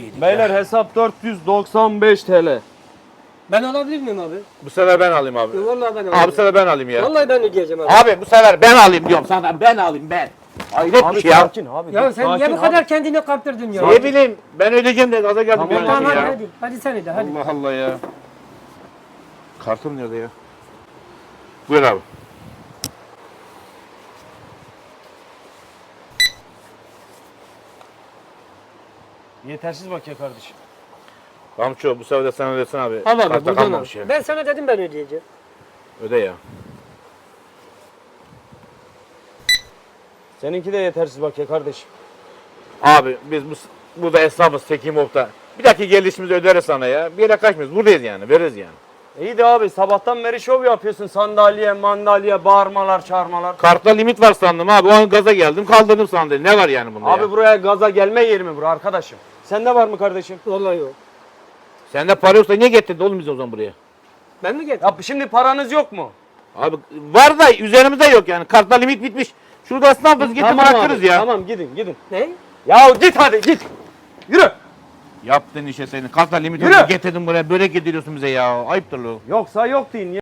yedik. Beyler hesap 495 TL. Ben alabilir miyim abi? Bu sefer ben alayım abi. Yok, Vallahi ben Abi bu sefer ben alayım ya. Vallahi ben ödeyeceğim abi. Abi bu sefer ben alayım diyorum sana. Ben alayım ben. Hayret Abi bir şey ya. sakin abi. Ya sen niye bu abi. kadar kendini kaptırdın ya? Ne bileyim ben ödeyeceğim de gaza geldim. Tamam, Tamam hadi ya. hadi. Hadi sen öde hadi. Allah Allah ya. Kartım nerede ya? Buyur abi. Yetersiz bak ya kardeşim. Ramço bu sefer de sen ödesin abi. Al abi Kartta buradan al. kalmamış ya. Ben sana dedim ben ödeyeceğim. Öde ya. Seninki de yetersiz bak ya kardeşim. Abi biz bu burada esnafız Tekimok'ta. Bir dakika gelişimizi öderiz sana ya. Bir yere kaçmıyoruz. Buradayız yani. Veririz yani. İyi de abi sabahtan beri şov yapıyorsun. Sandalye, mandalye, bağırmalar, çağırmalar. Kartta limit var sandım abi. O an gaza geldim. Kaldırdım sandım. Ne var yani bunda Abi ya? buraya gaza gelme yeri mi bura arkadaşım? Sende var mı kardeşim? Vallahi yok. Sende para yoksa niye getirdin oğlum bizi o zaman buraya? Ben mi getirdim? Ya şimdi paranız yok mu? Abi var da üzerimizde yok yani. Kartta limit bitmiş. Şurada esnafız getir bırakırız abi, ya. Tamam gidin gidin. Ne? Ya git hadi git. Yürü. Yaptığın işe senin. Kartta limit Yürü. yok. Getirdin buraya. Börek getiriyorsun bize ya. Ayıptır lo. Yoksa yok deyin.